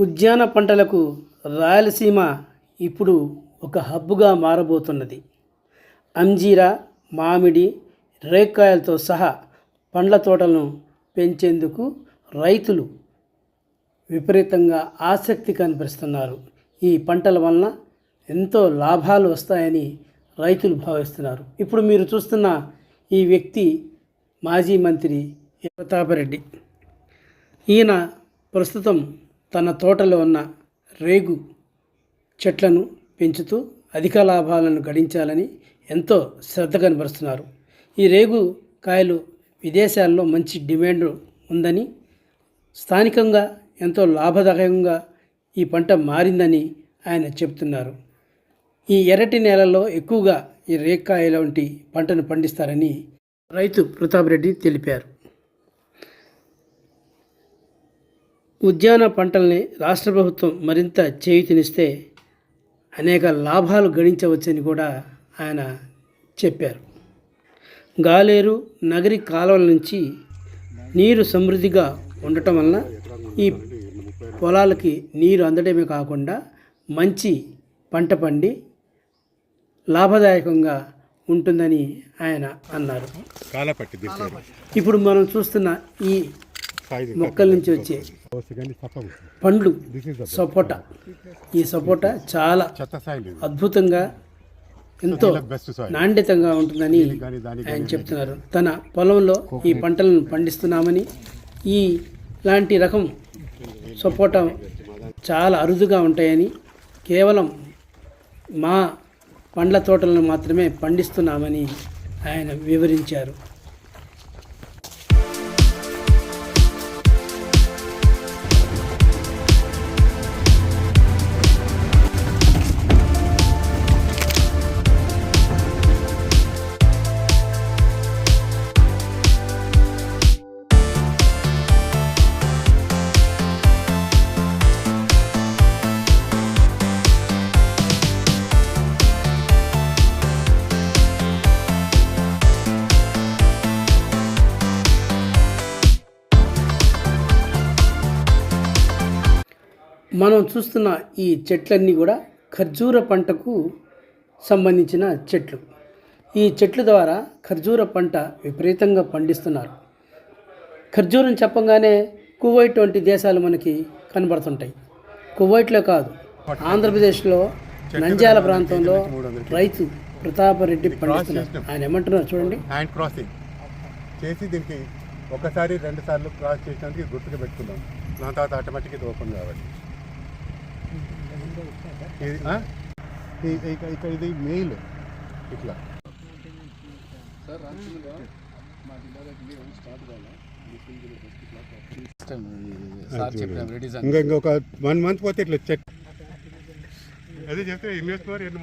ఉద్యాన పంటలకు రాయలసీమ ఇప్పుడు ఒక హబ్బుగా మారబోతున్నది. అంజీరా మామిడి రేక్కాయలతో సహా పండ్ల తోటలను పెంచేందుకు రైతులు విపరీతంగా ఆసక్తి కనిపిస్తున్నారు. ఈ పంటల వలన ఎంతో లాభాలు వస్తాయని రైతులు భావిస్తున్నారు. ఇప్పుడు మీరు చూస్తున్న ఈ వ్యక్తి మాజీ మంత్రి ప్రతాపరెడ్డి ఈయన ప్రస్తుతం తన తోటలో ఉన్న రేగు చెట్లను పెంచుతూ అధిక లాభాలను గడించాలని ఎంతో శ్రద్ధ కనబరుస్తున్నారు. ఈ రేగు కాయలు విదేశాల్లో మంచి డిమాండ్ ఉందని స్థానికంగా ఎంతో లాభదాయకంగా ఈ పంట మారిందని ఆయన చెప్తున్నారు ఈ ఎర్రటి నేలల్లో ఎక్కువగా ఈ రేక్కాయల వంటి పంటను పండిస్తారని రైతు ప్రతాప్ రెడ్డి తెలిపారు. ఉద్యాన పంటల్ని రాష్ట్ర ప్రభుత్వం మరింత చేయూతనిస్తే అనేక లాభాలు గడించవచ్చని కూడా ఆయన చెప్పారు. గాలేరు నగరి కాలువల నుంచి నీరు సమృద్ధిగా ఉండటం వలన ఈ పొలాలకి నీరు అందడమే కాకుండా మంచి పంట పండి లాభదాయకంగా ఉంటుందని ఆయన అన్నారు. ఇప్పుడు మనం చూస్తున్న ఈ మొక్కల నుంచి వచ్చే పండ్లు సపోటా. ఈ సపోటా చాలా అద్భుతంగా ఎంతో నాణ్యతంగా ఉంటుందని ఆయన చెప్తున్నారు. తన పొలంలో ఈ పంటలను పండిస్తున్నామని ఈ లాంటి రకం సపోటా చాలా అరుదుగా ఉంటాయని కేవలం మా పండ్ల తోటలను మాత్రమే పండిస్తున్నామని ఆయన వివరించారు. మనం చూస్తున్న ఈ చెట్లన్నీ కూడా ఖర్జూర పంటకు సంబంధించిన చెట్లు. ఈ చెట్ల ద్వారా ఖర్జూర పంట విపరీతంగా పండిస్తున్నారు. ఖర్జూరం చెప్పంగానే కువైట్ వంటి దేశాలు మనకి కనబడుతుంటాయి. కువైట్లో కాదు ఆంధ్రప్రదేశ్లో నంద్యాల ప్రాంతంలో రైతు ప్రతాపరెడ్డి పండిస్తున్నారు. ఆయన ఏమంటున్నారు చూడండి. హ్యాండ్ క్రాసింగ్ చేసి దీనికి ఒకసారి రెండు సార్లు క్రాస్ చేసినందుకు గుర్తుగా పెట్టుకున్నాం. దాని తర్వాత ఆటోమేటిక్ ఇది ఓపెన్ కాబట్టి ఇది ఆ? ఈ- ఇక ఇక ఇది మెయిల్ ఇట్లా. ఇంకా ఇంకొక వన్ మంత్ పోతే ఇట్లా చెక్ అదే చెప్తే ఇన్వెస్ట్ మోర్ ఎన్ని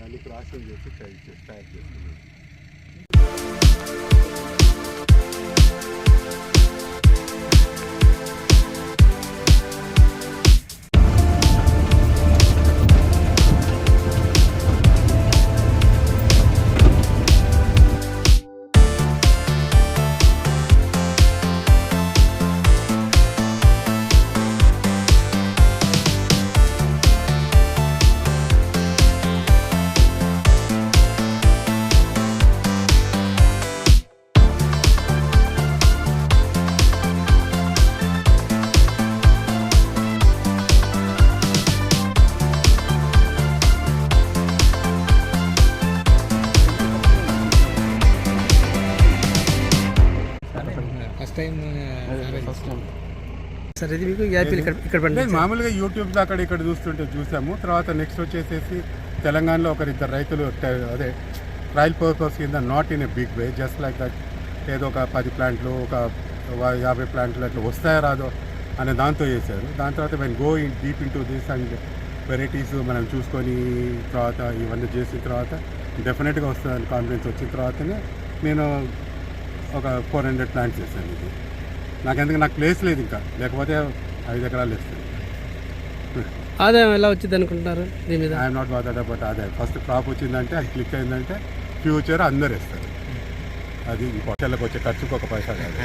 అన్ని క్రాసింగ్ చేసి స్టార్ట్ చేస్తున్నాం ఫస్ట్ సరే ఇది మీకు యాపిల్ ఇక్కడ ఇక్కడ మామూలుగా యూట్యూబ్లో అక్కడ ఇక్కడ చూస్తుంటే చూసాము. తర్వాత నెక్స్ట్ వచ్చేసేసి తెలంగాణలో ఒకరిద్దరు రైతులు అదే ట్రయల్ పర్పస్ కింద not in a big way just like that ఏదో ఒక పది ప్లాంట్లు ఒక యాభై ప్లాంట్లు అట్లా వస్తాయో రాదో అనే దాంతో చేశారు. దాని తర్వాత when go in deep into this and varieties మనం చూసుకొని తర్వాత ఇవన్నీ చేసిన తర్వాత డెఫినెట్గా వస్తుందని కాన్ఫిడెన్స్ వచ్చిన తర్వాతనే నేను ఒక ఫోర్ హండ్రెడ్ ప్లాంట్స్ చేశాను ఇది. నాకెందుకు నాకు ప్లేస్ లేదు ఇంకా. లేకపోతే ఐదు ఎకరాలు వేస్తాను ఆదాయం ఎలా వచ్చింది అనుకుంటున్నారు దీని మీద? ఐఎమ్ నాట్ బాదర్డ్ అబౌట్ అదే ఫస్ట్ క్రాప్ వచ్చిందంటే అది క్లిక్ అయిందంటే ఫ్యూచర్ అందరు వేస్తారు. అది పొట్టలకు వచ్చే ఖర్చుకు ఒక పైసా కాదు.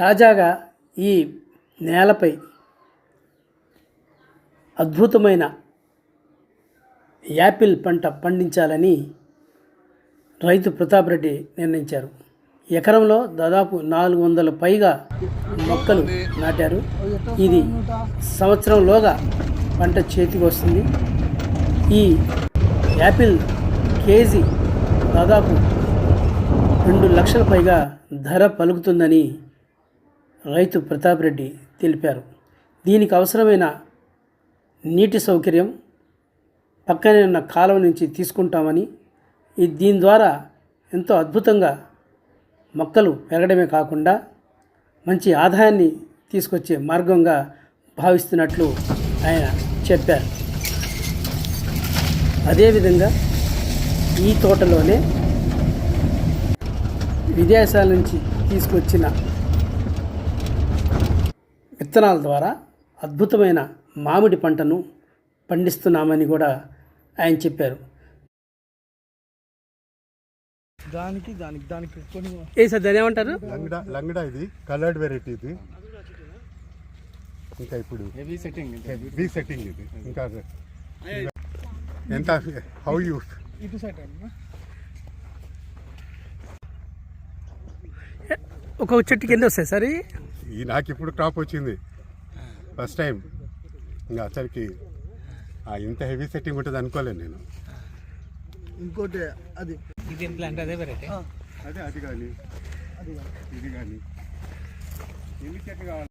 తాజాగా ఈ నేలపై అద్భుతమైన యాపిల్ పంట పండించాలని రైతు ప్రతాప్ రెడ్డి నిర్ణయించారు. ఎకరంలో దాదాపు నాలుగు వందల పైగా మొక్కలు నాటారు. ఇది సంవత్సరంలోగా పంట చేతికి వస్తుంది. ఈ యాపిల్ కేజీ దాదాపు రెండు లక్షల పైగా ధర పలుకుతుందని రైతు ప్రతాప్ రెడ్డి తెలిపారు. దీనికి అవసరమైన నీటి సౌకర్యం పక్కనే ఉన్న కాలువ నుంచి తీసుకుంటామని ఈ దీని ద్వారా ఎంతో అద్భుతంగా మొక్కలు పెరగడమే కాకుండా మంచి ఆదాయాన్ని తీసుకొచ్చే మార్గంగా భావిస్తున్నట్లు ఆయన చెప్పారు. అదేవిధంగా ఈ తోటలోనే విదేశాల నుంచి తీసుకొచ్చిన విత్తనాల ద్వారా అద్భుతమైన మామిడి పంటను పండిస్తున్నామని కూడా ఆయన చెప్పారు. దానికి దానికి దానికి కొన్ని ఏ సార్ దాని ఏమంటారు? లంగడా లంగడా ఇది కలర్డ్ వెరైటీ ఇది. ఇంకా ఇప్పుడు హెవీ సెట్టింగ్ హెవీ సెట్టింగ్ ఇది. ఇంకా ఎంత? హౌ యూ ఇటు సైడ్ అన్న ఒక్కొక్క చెట్టుకి ఎన్ని వస్తాయి సార్? ఈ నాకు ఇప్పుడు క్రాప్ వచ్చింది. ఫస్ట్ టైం ఇంకా అసలుకి ఆ ఇంత హెవీ సెట్టింగ్ ఉంటుంది అనుకోలేను నేను. ఇంకోటి అది ఇదేం ప్లాంట్ అదే వెరైటీ అదే అది కానీ. ఇది కానీ. ఎన్ని చెట్లు కావాలి?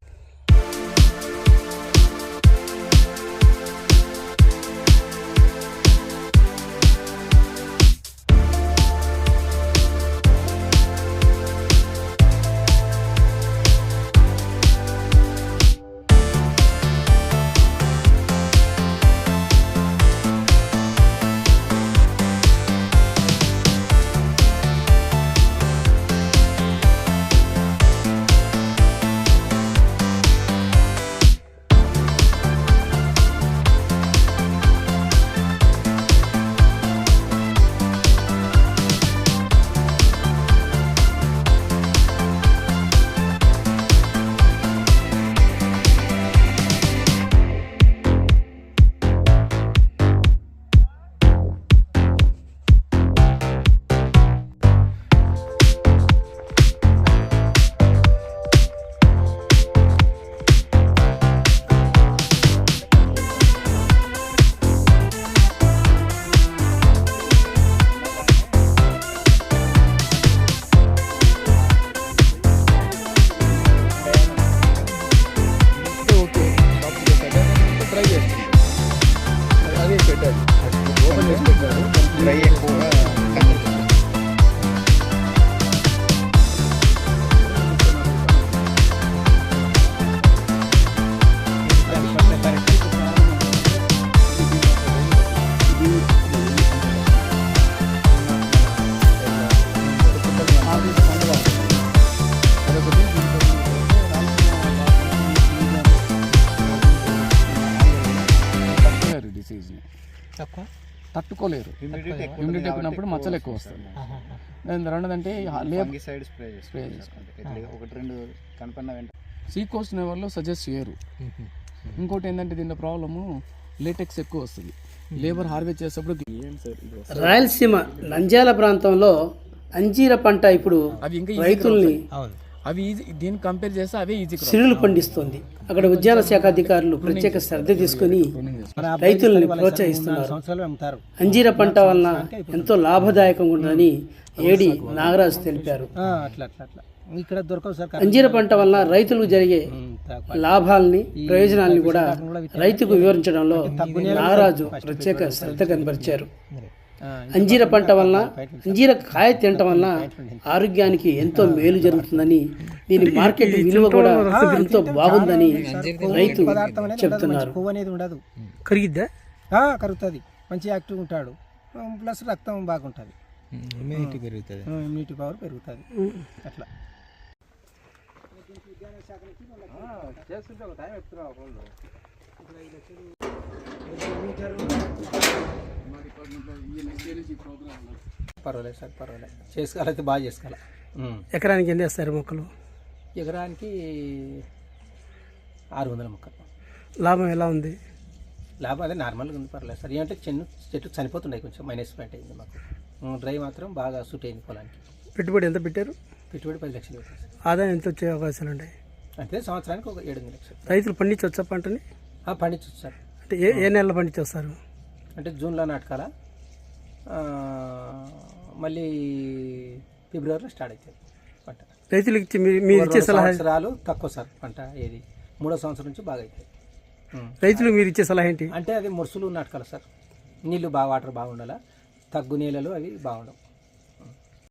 తట్టుకోలేరు ఇమ్యూనిటీ ఎక్కున్నప్పుడు మచ్చలు ఎక్కువ వస్తాయి. దాని రెండోదంటే సైడ్ స్ప్రే స్ప్రే చేసుకోండి ఒకటి రెండు కనపడిన వెంటనే. సీ కోస్ట్ వాళ్ళు సజెస్ట్ చేయరు. ఇంకోటి ఏంటంటే దీనిలో ప్రాబ్లము లేటెక్స్ ఎక్కువ వస్తుంది. లేబర్ హార్వెస్ట్ చేసేటప్పుడు రాయలసీమ నంద్యాల ప్రాంతంలో అంజీర పంట ఇప్పుడు రైతుల్ని అవును. అవి ఈజీ దీన్ని కంపేర్ చేస్తే అవే ఈజీ సిరులు పండిస్తోంది. అక్కడ ఉద్యాన శాఖ అధికారులు ప్రత్యేక శ్రద్ధ తీసుకుని రైతుల్ని ప్రోత్సహిస్తున్నారు. అంజీర పంట వలన ఎంతో లాభదాయకంగా ఉంటుందని ఏడి నాగరాజు తెలిపారు. ఇక్కడ దొరకవు సార్ అంజీర పంట వలన రైతులకు జరిగే లాభాల్ని ప్రయోజనాల్ని కూడా రైతుకు వివరించడంలో నాగరాజు ప్రత్యేక శ్రద్ధ కనబరిచారు. అంజీర పంట వలన అంజీర కాయ తినటం వలన ఆరోగ్యానికి ఎంతో మేలు జరుగుతుందని దీని మార్కెట్ విలువ కూడా ఎంతో బాగుందని రైతు చెప్తున్నారు. కొవ్వు అనేది ఉండదు. కరిగిద్దా? కరుగుతుంది. మంచి యాక్టివ్ ఉంటాడు. ప్లస్ రక్తం బాగుంటుంది. ఇమ్యూనిటీ పెరుగుతుంది. ఇమ్యూనిటీ పవర్ పెరుగుతుంది. అట్లా. పర్వాలేదు సార్ పర్వాలేదు. చేసుకోవాలైతే బాగా చేసుకోవాలి. ఎకరానికి ఎన్ని వేస్తారు మొక్కలు? ఎకరానికి ఆరు వందల మొక్కలు లాభం ఎలా ఉంది? లాభం అదే నార్మల్గా ఉంది పర్లేదు సార్. ఏమంటే చెన్ను చెట్టు చనిపోతున్నాయి కొంచెం మైనస్ పాయింట్ అయింది మాకు. డ్రై మాత్రం బాగా సూట్ అయింది పొలానికి. పెట్టుబడి ఎంత పెట్టారు? పెట్టుబడి పది లక్షలు పెట్టారు ఆదాయం ఎంత వచ్చే అవకాశాలు ఉంటాయి? అంటే సంవత్సరానికి ఒక ఏడు లక్షలు. రైతులు పండించవచ్చా పంటని? ఆ, పండించచ్చు సార్. అంటే ఏ ఏ నెలలో పండించేస్తారు? అంటే జూన్లో నాటకాల. మళ్ళీ ఫిబ్రవరిలో స్టార్ట్ అవుతుంది పంట. రైతులకు ఇచ్చి మీరు ఇచ్చే సంవత్సరాలు తక్కువ సార్ పంట ఏది. మూడో సంవత్సరం నుంచి బాగా అవుతుంది ఉమ్. రైతులకు మీరు ఇచ్చే సలహా ఏంటి? అంటే అది మురుసులు నాటకాలు సార్. నీళ్ళు బాగా వాటర్ బాగుండాలా? తగ్గు నీళ్ళలు అవి బాగుండవు.